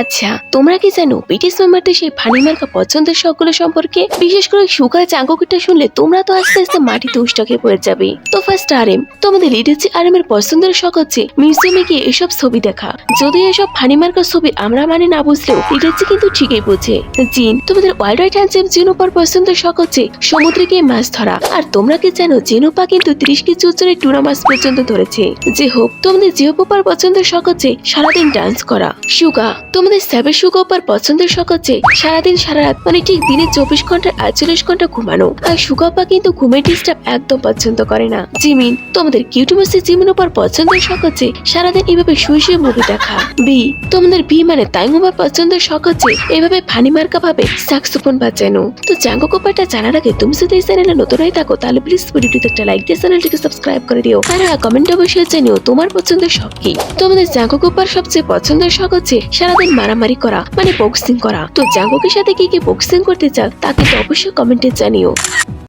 আচ্ছা তোমরা কি জানো ব্রিটিশ মেম্বারদের সেই ফানি মার্কা পছন্দের শখগুলো সম্পর্কে? বিশেষ করে সুগার চাঙ্গকিটা শুনলে তোমরা তো আস্তে আস্তে মাটিতে উষ্টাকে পড়ে যাবে। তো ফার্স্ট আরএম তোমাদের লিডেজি আরএম এর পছন্দের শখ হচ্ছে মিউজিয়ামে গিয়ে এসব ছবি দেখা। যদি এসব ফানি মার্কার ছবি আমরা মানে না বুঝলেও লিডেজি কিন্তু ঠিকই বোঝে। জিন, তোমাদের ওয়াইল্ড রাইট হ্যান্ডসেম জিনোপার পছন্দের শখ হচ্ছে সমুদ্রে গিয়ে মাছ ধরা। আর তোমরা কি জানো জিনোপা কিন্তু ত্রিশ কেজি ওজনের টুনা মাছ পর্যন্ত ধরেছে। যে হোক, তোমাদের জিওপোপার পছন্দের শখ হচ্ছে সারাদিন ডান্স করা। সুগা তোমাদের স্যাবের সুগোপার পছন্দের শখ হচ্ছে সারাদিন সারা রাত মানে ঠিক দিনে চব্বিশ ঘণ্টার আটচল্লিশ ঘণ্টা ঘুমানো। আর সুগাপা কিন্তু ঘুমের ডিস্টার্ব একদম পছন্দ করে না। জিমিন, তোমাদের কিউটুমাসি জিমিন ওপার পছন্দের শখ হচ্ছে সারাদিন এভাবে শুয়ে শুয়ে মুভি দেখা। বি, তোমাদের বি মানে তাইমুমার পছন্দের শখ হচ্ছে এভাবে ফানি মার্কা ভাবে সাকসোফোন বাজানো। তো জাঙ্গো কোপারটা জানার আগে তুমি যদি এই চ্যানেলে নতুন হয়ে থাকো, তাহলে প্লিজ ভিডিওটিতে একটা লাইক দিয়ে চ্যানেলটিকে সাবস্ক্রাইব করে দিও। আর হ্যাঁ কমেন্ট অবশ্যই জানিও তোমার পছন্দের শখ কি। তোমাদের জাঙ্গো কোপার সবচেয়ে পছন্দের শখ হচ্ছে সারাদিন মারামারি করা মানে বক্সিং করা। তো জাঙ্গোকের সাথে কি কি বক্সিং করতে চাও, তা কিন্তু অবশ্যই কমেন্টে জানিও।